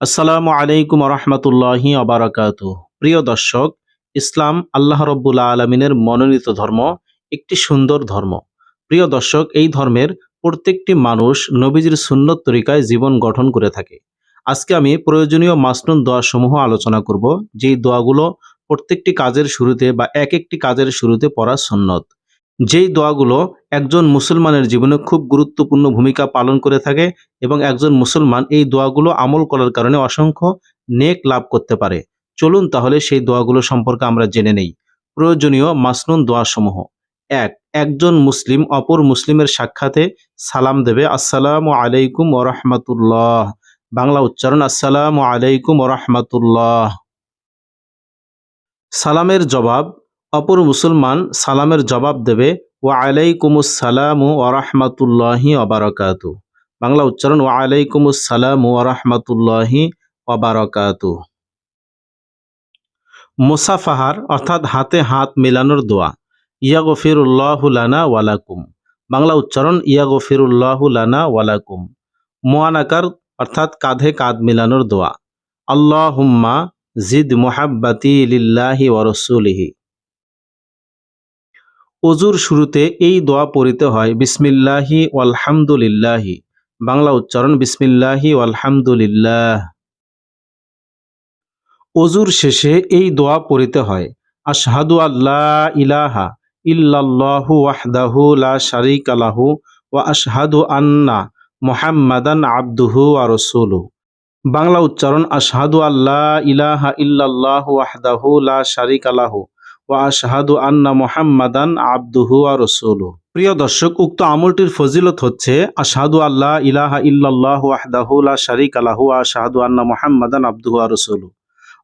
আসসালামু আলাইকুম রহমতুল্লাহি আবারাকাত প্রিয় দর্শক, ইসলাম আল্লাহ রব্বুল্লা আলমিনের মনোনীত ধর্ম একটি সুন্দর ধর্ম। প্রিয় দর্শক, এই ধর্মের প্রত্যেকটি মানুষ নবীজির সুন্নত তরিকায় জীবন গঠন করে থাকে। আজকে আমি প্রয়োজনীয় মাসনুন দোয়াসমূহ আলোচনা করব, যেই দোয়াগুলো প্রত্যেকটি কাজের শুরুতে বা এক একটি কাজের শুরুতে পড়া সুন্নত। যেই দোয়াগুলো একজন মুসলমানের জীবনে খুব গুরুত্বপূর্ণ ভূমিকা পালন করে থাকে এবং একজন মুসলমান এই দোয়াগুলো আমল করার কারণে অসংখ্য নেক লাভ করতে পারে। চলুন তাহলে সেই দোয়াগুলো সম্পর্কে আমরা জেনে নেই। প্রয়োজনীয় মাসনুন দোয়াসমূহ। এক, একজন মুসলিম অপর মুসলিমের সাক্ষাতে সালাম দেবে, আসসালামু আলাইকুম ওরহমতুল্লাহ বাংলা উচ্চারণ, আসসালামু আলাইকুম ওরহমতুল্লাহ সালামের জবাব অপর মুসলমান সালামের জবাব দেবে, ওয়া আলাইকুমুসসালাম ওয়া রাহমাতুল্লাহি ওয়া বারাকাতু। বাংলা উচ্চারণ, ওয়া আলাইকুমুসসালাম ওয়া রাহমাতুল্লাহি ওয়া বারাকাতু। মুসাফাহার, অর্থাৎ হাতে হাত মেলানোর দোয়া ইয়া গফিরুল্লাহু লানা ওয়ালাকুম বাংলা উচ্চারণ ইয়া গফিরুল্লাহু লানা ওয়ালাকুম মোয়ানাকার অর্থাৎ কাঁধে কাঁধ মেলানোর দোয়া আল্লাহ হুম্মা জিদ মুহাব্বাতি লিল্লাহি ওয়া রাসূলিহি। অজুর শুরুতে এই দোয়া পড়িতে হয়, বিসমিল্লাহি ওয়ালহামদুলিল্লাহি। বাংলা উচ্চারণ, বিসমিল্লাহি ওয়ালহামদুলিল্লাহ। অজুর শেষে এই দোয়া পড়িতে হয়, আশহাদু আল্লাহ ইলাহা ইল্লাল্লাহু ওয়াহদাহু লা শারীকা লাহু ওয়া আশহাদু আন্না মুহাম্মাদান আবদুহু ওয়া রাসূলুহু। বাংলা উচ্চারণ, আশহাদু আল্লাহ ইলাহা ইল্লাল্লাহু ওয়াহদাহু লা শারীকা লাহু। ওয়া আশহাদু আন্না মুহাম্মাদান আব্দুহু ওয়া রাসূলুহু। প্রিয় দর্শক, উক্ত আমলটির ফজিলত হচ্ছে, আশহাদু আল্লাহ ইলাহা ইল্লাল্লাহ ওয়াহদাহু লা শারীকা লাহু ওয়া আশহাদু আন্না মুহাম্মাদান আব্দুহু ওয়া রাসূলুহু।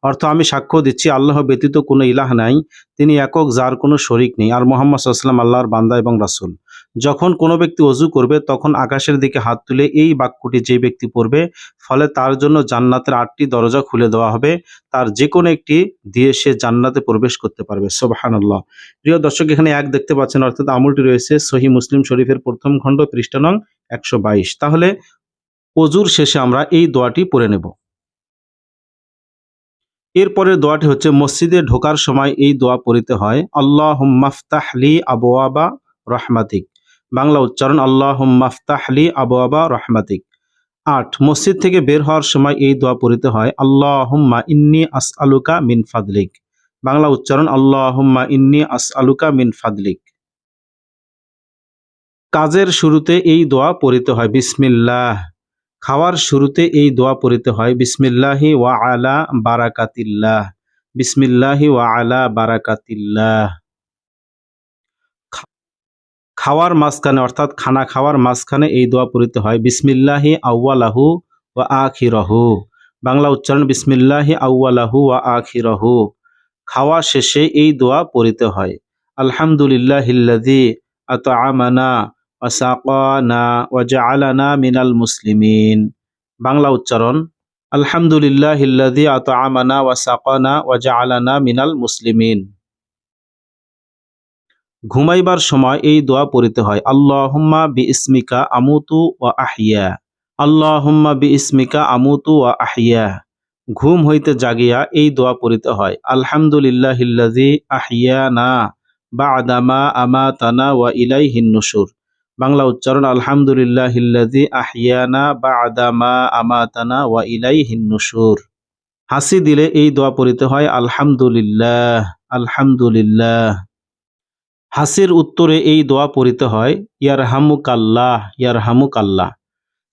অর্থ আমি সাক্ষ্য দিচ্ছি, আল্লাহ ব্যতীত কোনো ইলাহ নাই, তিনি একক, যার কোনো শরিক নেই, আর মোহাম্মদ সাল্লাম আল্লাহর বান্দা এবং রাসূল। যখন কোনো ব্যক্তি অজু করবে, তখন আকাশের দিকে হাত তুলে এই বাক্যটি যে ব্যক্তি পড়বে, ফলে তার জন্য জান্নাতের আটটি দরজা খুলে দেওয়া হবে। তার যে কোনো একটি দিয়ে সে জান্নাতে প্রবেশ করতে পারবে। সোবাহান্লাহ প্রিয় দর্শক, এখানে এক দেখতে পাচ্ছেন, অর্থাৎ আমলটি রয়েছে সহি মুসলিম শরীফের প্রথম খণ্ড, পৃষ্ঠা নং একশো তাহলে অজুর শেষে আমরা এই দোয়াটি পড়ে নেব। এরপরের দোয়াটি হচ্ছে, মসজিদে ঢোকার সময় এই দোয়া পড়িতে হয় আল্লাহ মাফতাহলি আবওয়াবা রহমাতিক। বাংলা উচ্চারণ আল্লাহ মাফতাহলি আবওয়াবা রহমাতিক। আট, মসজিদ থেকে বের হওয়ার সময় এই দোয়া পড়িতে হয়, আল্লাহুম্মা ইন্নি আস আলুকা মিন ফাদলিক। বাংলা উচ্চারণ, আল্লাহুম্মা ইন্নি আস আলুকা মিন ফাদলিক। কাজের শুরুতে এই দোয়া পড়িতে হয়, বিসমিল্লাহ। খাওয়ার শুরুতে এই দোয়া পড়িতে হয়, বিসমিল্লাহি ওয়া আলা বারাকাতিল্লাহ। বিসমিল্লাহি ওয়া আলা বারাকাতিল্লাহ। খাওয়ার মাঝখানে, অর্থাৎ খানা খাওয়ার মাঝখানে এই দোয়া পড়িতে হয়, বিসমিল্লাহি আউ্বালাহু ওয়া আখিরহু। বাংলা উচ্চারণ, বিসমিল্লাহি আউ্বালাহু ওয়া আখিরহু। খাওয়া শেষে এই দোয়া পড়িতে হয়, আলহামদুলিল্লাহিল্লাযী আতআমানা ওয়া সাকানা ওয়া জাআলানা মিনাল মুসলিমিন। বাংলা উচ্চারণ, আলহামদুলিল্লাহিল্লাযী আতআমানা ওয়া সাকানা ওয়া জাআলানা মিনাল মুসলিমিন। ঘুমাইবার সময় এই দোয়া পড়িতে হয়, আল্লাহুম্মা বি ইসমিকা আমুতু ওয়া আহিয়া আল্লাহুম্মা বি ইসমিকা আমুতু ওয়া আহিয়া ঘুম হইতে জাগিয়া এই দোয়া পড়িতে হয়, আলহামদুলিল্লাহিল্লাযী আহিয়ানা বা'দামা আমাতানা ওয়া ইলাই নুশুর। বাংলা উচ্চারণ, আলহামদুলিল্লাহিল্লাযী আহিয়ানা বা'দামা আমাতানা ওয়া ইলাই নুশুর। হাসি দিলে এই দোয়া পড়িতে হয়, আলহামদুলিল্লাহ আলহামদুলিল্লাহ। হাসির উত্তরে এই দোয়া পড়িতে হয় ইয়ার হামুক আল্লাহ ইয়ার হামুক আল্লাহ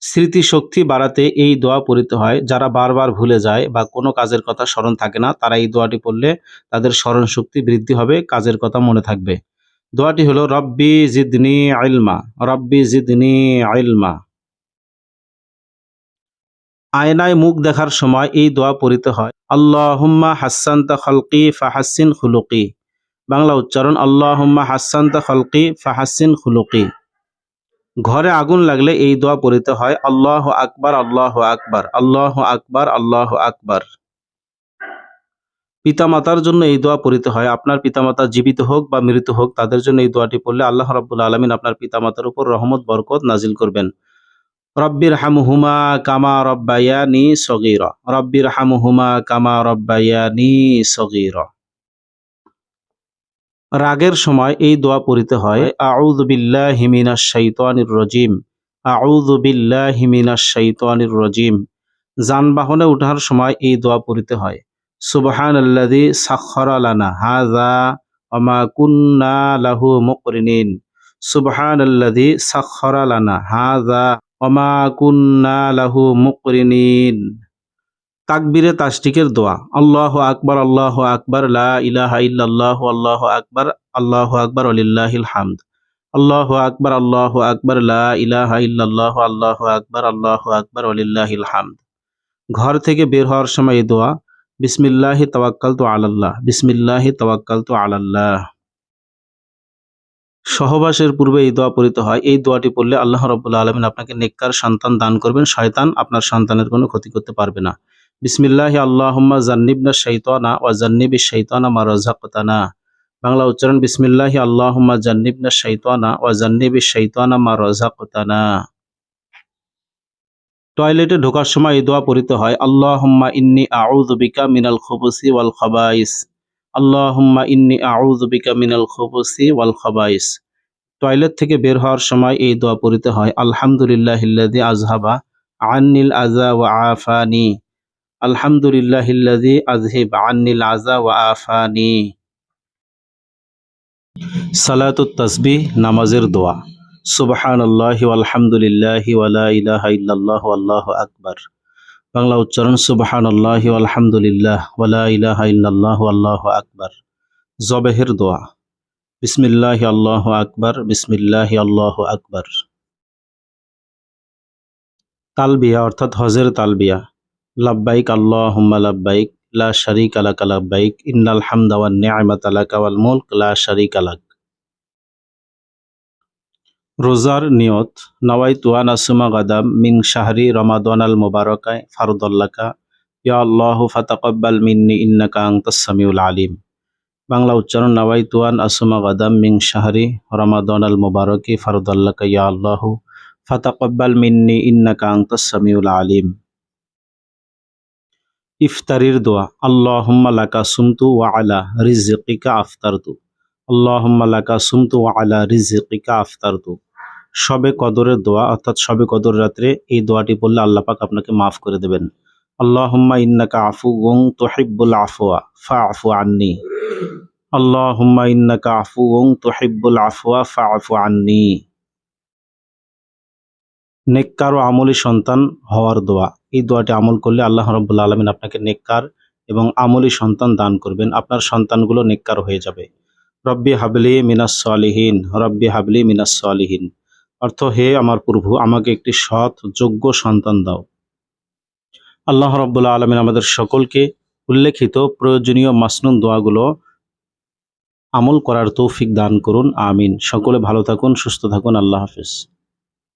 স্মৃতিশক্তি বাড়াতে এই দোয়া পড়িতে হয়, যারা বারবার ভুলে যায় বা কোনো কাজের কথা স্মরণ থাকে না, তারা এই দোয়াটি পড়লে তাদের স্মরণ শক্তি বৃদ্ধি হবে, কাজের কথা মনে থাকবে। দোয়াটি হলো, রব্বি জিদনি আইলমা, রব্বি জিদনি আইলমা। আয়নায় মুখ দেখার সময় এই দোয়া পড়িতে হয়, আল্লাহুম্মা হাসান্তা খলকি ফাহাসিন খুলুকি। বাংলা উচ্চারণ, আল্লাহুম্মা হাসান্তা খলকি ফাহাসিন খুলুকি। ঘরে আগুন লাগলে এই দোয়া পড়িতে হয়, আল্লাহ আকবার আল্লাহ আকবার আল্লাহ আকবার আল্লাহ আকবার। পিতামাতার জন্য এই দোয়া পড়িতে হয়, আপনার পিতামাতা জীবিত হোক বা মৃত হোক, তাদের জন্য এই দোয়াটি পড়লে আল্লাহ রাব্বুল আলমিন আপনার পিতামাতার উপর রহমত, বরকত নাজিল করবেন। রব্বির হামহুমা কামা রব্বায়ানি সগীর। রব্বির হামহুমা কামা রব্বায়ানি সগীর। রাগের সময় এই দোয়া পড়িতে হয় আউযু বিল্লাহি মিনাশ শাইতানির রাজিম আউযু বিল্লাহি মিনাশ শাইতানির রাজিম। যানবাহনে ওঠার সময় এই দোয়া পড়িতে হয় সুবহানাল্লাযী সাখখারা লানা হাযা ওয়া মা কুন্না লাহু মুকরিনিন। সুবহানাল্লাযী সাখখারা লানা হাযা ওয়া মা কুন্না লাহু মুকরিনিন। তাকবীরে তাশরিকের দোয়া। আল্লাহ আকবর আল্লাহ আকবর ইলাহা আল্লাহু আকবার আল্লাহু আকবার, ওয়ালিল্লাহিল হামদ। আল্লাহু আকবার আল্লাহু আকবার ইলাহা আল্লাহু আকবার আল্লাহু আকবার, ওয়ালিল্লাহিল হামদ। ঘর থেকে বের হওয়ার সময় এই দোয়া, বিসমিল্লাহি তাওয়াক্কালতু আলাল্লাহ, বিসমিল্লাহি তাওয়াক্কালতু আলাল্লাহ। সহবাসের পূর্বে এই দোয়া পড়িতে হয়। এই দোয়াটি পড়লে আল্লাহ রব্বুল্লা আলমিন আপনাকে নেককার সন্তান দান করবেন। শয়তান আপনার সন্তানের কোনো ক্ষতি করতে পারবে না। বিসমিল্লাহি আল্লাহুম্মা জান্নিবনা শাইতানা ওয়া জান্নিবি শাইতানা মা রাযাকতানা। বাংলা উচ্চারণ বিসমিল্লাহি আল্লাহুম্মা জান্নিবনা শাইতানা ওয়া জান্নিবি শাইতানা মা রাযাকতানা। টয়লেটে ঢোকার সময় এই দোয়া পড়িতে হয়, আল্লাহুম্মা ইন্নি আউযু বিকা মিনাল খুবুসি ওয়াল খাবাইস। আল্লাহুম্মা ইন্নি আউযু বিকা মিনাল খুবুসি ওয়াল খাবাইস। টয়লেট থেকে বের হওয়ার সময় এই দোয়া পড়িতে হয়, আলহামদুলিল্লাহিল্লাযী আযহাবা আন্নিল আযা ওয়া আফানি। আলহামদুলিল্লাহিল্লাযী আযহিব আন্নিল আযা ওয়া আফানি সালাতুত তাসবিহ নামাজের দোয়া সুবহানাল্লাহি আলহামদুলিল্লাহি ওয়ালা ইলাহা ইল্লাল্লাহু আল্লাহু আকবার বাংলা উচ্চারণ সুবহানাল্লাহি আলহামদুলিল্লাহ ওয়ালা ইলাহা ইল্লাল্লাহু আল্লাহু আকবার জবেহের দোয়া বিসমিল্লাহি আল্লাহু আকবার বিসমিল্লাহি আল্লাহু আকবার তালবিয়া অর্থাৎ হজের তালবিয়া লাব্বাইক আল্লাহুম্মা লাব্বাইক লা শারিকা লাকা লাব্বাইক ইন্নাল হামদা ওয়ান নি'মাতা লাকা ওয়াল মুলক লা শারিকা লাক রোজার নিয়ত নাওয়াইতু আন আসুমা গাদাম মিন শাহরি রমাদান আল মুবারাকায় ফারুদাল্লাকা ইয়া আল্লাহু ফাতাকাব্বাল মিন্নি ইন্নাকা আনতাস সামিউল আলিম বাংলা উচ্চারণ নাওয়াইতু আন আসুমা গাদাম মিন শাহরি রমাদান আল মুবারাকি ফারুদাল্লাকা ইয়া আল্লাহু ফাতাকাব্বাল মিন্নি ইন্নাকা আনতাস সামিউল আলিম ইফতারির দোয়া। আল্লাহুম্মা লাকা সুমতু ওয়া আলা রিজকিকা আফতারতু। আল্লাহুম্মা লাকা সুমতু ওয়া আলা রিজকিকা আফতারতু। সবে কদরের দোয়া, অর্থাৎ সবে কদর রাত্রে এই দোয়াটি পড়লে আল্লাহ পাক আপনাকে মাফ করে দেবেন। আল্লাহুম্মা ইন্নাকা আফু আফুউন তুহিব্বুল আফওয়া, ফাআফু আন্নি। আল্লাহুম্মা ইন্নাকা আফু আফুউন তুহিব্বুল আফওয়া, ফাআফু আন্নি। নেককার ও আমলি সন্তান হওয়ার দোয়া। এই দোয়াটি আমল করলে আল্লাহ রব্বুল্লা আলমিন আপনাকে নেককার এবং আমলি সন্তান দান করবেন। আপনার সন্তানগুলো নেককার হয়ে যাবে। রব্বি হাবলি মিনাস সালিহীন, রব্বি হাবলি মিনাস সালিহীন। অর্থ, হে আমার প্রভু, আমাকে একটি সৎ, যোগ্য সন্তান দাও। আল্লাহ রব্বুল্লা আলমিন আমাদের সকলকে উল্লেখিত প্রয়োজনীয় মাসনুন দোয়াগুলো আমল করার তৌফিক দান করুন। আমিন। সকলে ভালো থাকুন, সুস্থ থাকুন। আল্লাহ হাফিজ।